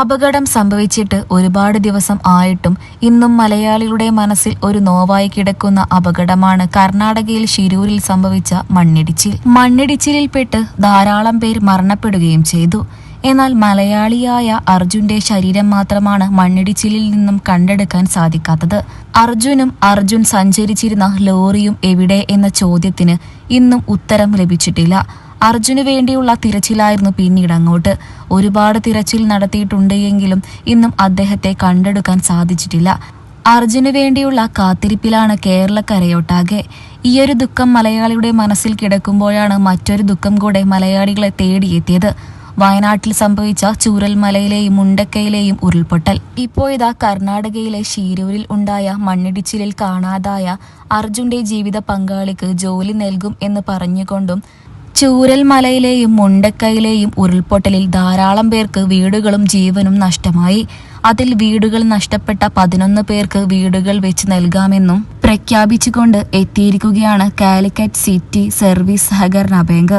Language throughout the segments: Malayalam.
അപകടം സംഭവിച്ചിട്ട് ഒരുപാട് ദിവസം ആയിട്ടും ഇന്നും മലയാളികളുടെ മനസ്സിൽ ഒരു നോവായി കിടക്കുന്ന അപകടമാണ് കർണാടകയിൽ ഷിരൂരിൽ സംഭവിച്ച മണ്ണിടിച്ചിൽ. മണ്ണിടിച്ചിലിൽപ്പെട്ട് ധാരാളം പേർ മരണപ്പെടുകയും ചെയ്തു. എന്നാൽ മലയാളിയായ അർജുന്റെ ശരീരം മാത്രമാണ് മണ്ണിടിച്ചിലിൽ നിന്നും കണ്ടെടുക്കാൻ സാധിക്കാത്തത്. അർജുനും അർജുൻ സഞ്ചരിച്ചിരുന്ന ലോറിയും എവിടെ എന്ന ചോദ്യത്തിന് ഇന്നും ഉത്തരം ലഭിച്ചിട്ടില്ല. അർജുന് വേണ്ടിയുള്ള തിരച്ചിലായിരുന്നു പിന്നീട് അങ്ങോട്ട്. ഒരുപാട് തിരച്ചിൽ നടത്തിയിട്ടുണ്ട് എങ്കിലും ഇന്നും അദ്ദേഹത്തെ കണ്ടെടുക്കാൻ സാധിച്ചിട്ടില്ല. അർജുന് വേണ്ടിയുള്ള കാത്തിരിപ്പിലാണ് കേരളക്കരയൊട്ടാകെ. ഈയൊരു ദുഃഖം മലയാളിയുടെ മനസ്സിൽ കിടക്കുമ്പോഴാണ് മറ്റൊരു ദുഃഖം കൂടെ മലയാളികളെ തേടിയെത്തിയത്. വയനാട്ടിൽ സംഭവിച്ച ചൂരൽമലയിലെയും മുണ്ടക്കയിലെയും ഉരുൾപൊട്ടൽ. ഇപ്പോഴിതാ കർണാടകയിലെ ഷീരൂരിൽ ഉണ്ടായ മണ്ണിടിച്ചിലിൽ കാണാതായ അർജുന്റെ ജീവിത പങ്കാളിക്ക് ജോലി നൽകും എന്ന് പറഞ്ഞുകൊണ്ടും ചൂരൽമലയിലെയും മുണ്ടക്കയിലെയും ഉരുൾപൊട്ടലിൽ ധാരാളം പേർക്ക് വീടുകളും ജീവനും നഷ്ടമായി. അതിൽ വീടുകൾ നഷ്ടപ്പെട്ട പതിനൊന്ന് പേർക്ക് വീടുകൾ വെച്ച് നൽകാമെന്നും പ്രഖ്യാപിച്ചുകൊണ്ട് എത്തിയിരിക്കുകയാണ് കാലിക്കറ്റ് സിറ്റി സർവീസ് സഹകരണ ബാങ്ക്.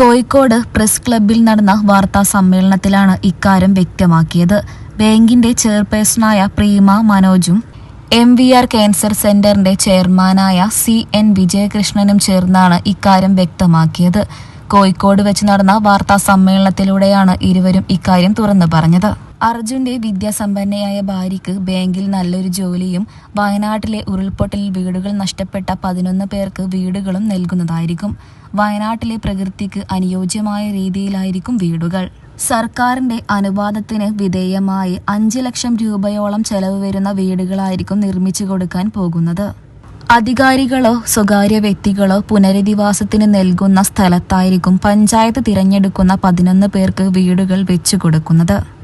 കോഴിക്കോട് പ്രസ് ക്ലബിൽ നടന്ന വാർത്താ സമ്മേളനത്തിലാണ് ഇക്കാര്യം വ്യക്തമാക്കിയത്. ബാങ്കിന്റെ ചെയർപേഴ്സണായ പ്രീമ മനോജും എം വി ആർ ക്യാൻസർ സെന്ററിന്റെ ചെയർമാനായ സി എൻ വിജയകൃഷ്ണനും ചേർന്നാണ് ഇക്കാര്യം വ്യക്തമാക്കിയത്. കോഴിക്കോട് വെച്ച് നടന്ന വാർത്താ സമ്മേളനത്തിലൂടെയാണ് ഇരുവരും ഇക്കാര്യം തുറന്നു പറഞ്ഞത്. അർജുന്റെ വിദ്യാസമ്പന്നയായ ഭാര്യയ്ക്ക് ബാങ്കിൽ നല്ലൊരു ജോലിയും വയനാട്ടിലെ ഉരുൾപൊട്ടലിൽ വീടുകൾ നഷ്ടപ്പെട്ട പതിനൊന്ന് പേർക്ക് വീടുകളും നൽകുന്നതായിരിക്കും. വയനാട്ടിലെ പ്രകൃതിക്ക് അനുയോജ്യമായ രീതിയിലായിരിക്കും വീടുകൾ. സർക്കാരിന്റെ അനുവാദത്തിന് വിധേയമായി അഞ്ച് ലക്ഷം രൂപയോളം ചെലവ് വരുന്ന വീടുകളായിരിക്കും നിർമ്മിച്ചു കൊടുക്കാൻ പോകുന്നത്. അധികാരികളോ സ്വകാര്യ വ്യക്തികളോ പുനരധിവാസത്തിന് നൽകുന്ന സ്ഥലത്തായിരിക്കും പഞ്ചായത്ത് തിരഞ്ഞെടുക്കുന്ന പതിനൊന്ന് പേർക്ക് വീടുകൾ വെച്ചു കൊടുക്കുന്നത്.